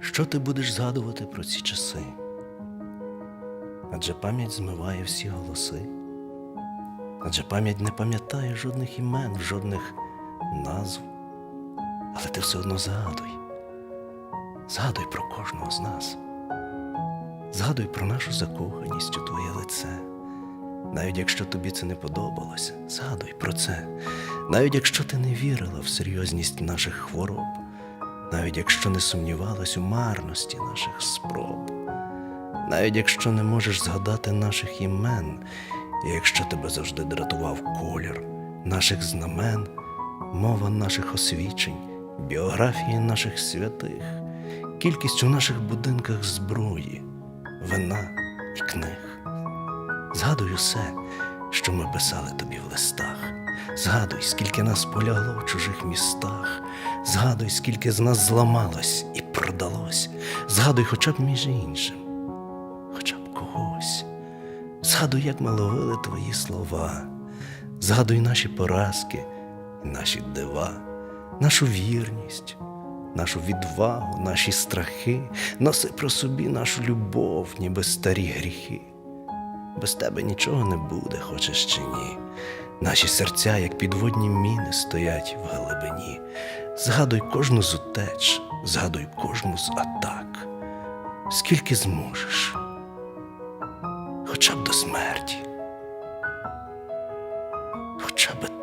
Що ти будеш згадувати про ці часи? Адже пам'ять змиває всі голоси, адже пам'ять не пам'ятає жодних імен, жодних назв. Але ти все одно згадуй. Згадуй про кожного з нас. Згадуй про нашу закоханість у твоє лице. Навіть якщо тобі це не подобалося, згадуй про це. Навіть якщо ти не вірила в серйозність наших хвороб, навіть якщо не сумнівалась у марності наших спроб, навіть якщо не можеш згадати наших імен, і якщо тебе завжди дратував колір наших знамен, мова наших освічень, біографії наших святих, кількість у наших будинках зброї, вина і книг. Згадуй усе, що ми писали тобі в листах. Згадуй, скільки нас полягло в чужих містах. Згадуй, скільки з нас зламалось і продалось. Згадуй хоча б між іншим, хоча б когось. Згадуй, як ми ловили твої слова. Згадуй наші поразки і наші дива, нашу вірність, нашу відвагу, наші страхи. Носи про собі нашу любов, ніби старі гріхи без тебе нічого не буде, хочеш чи ні. Наші серця, як підводні міни, стоять в глибині. Згадуй кожну з утеч, згадуй кожну з атак, скільки зможеш, хоча б до смерті, хоча б.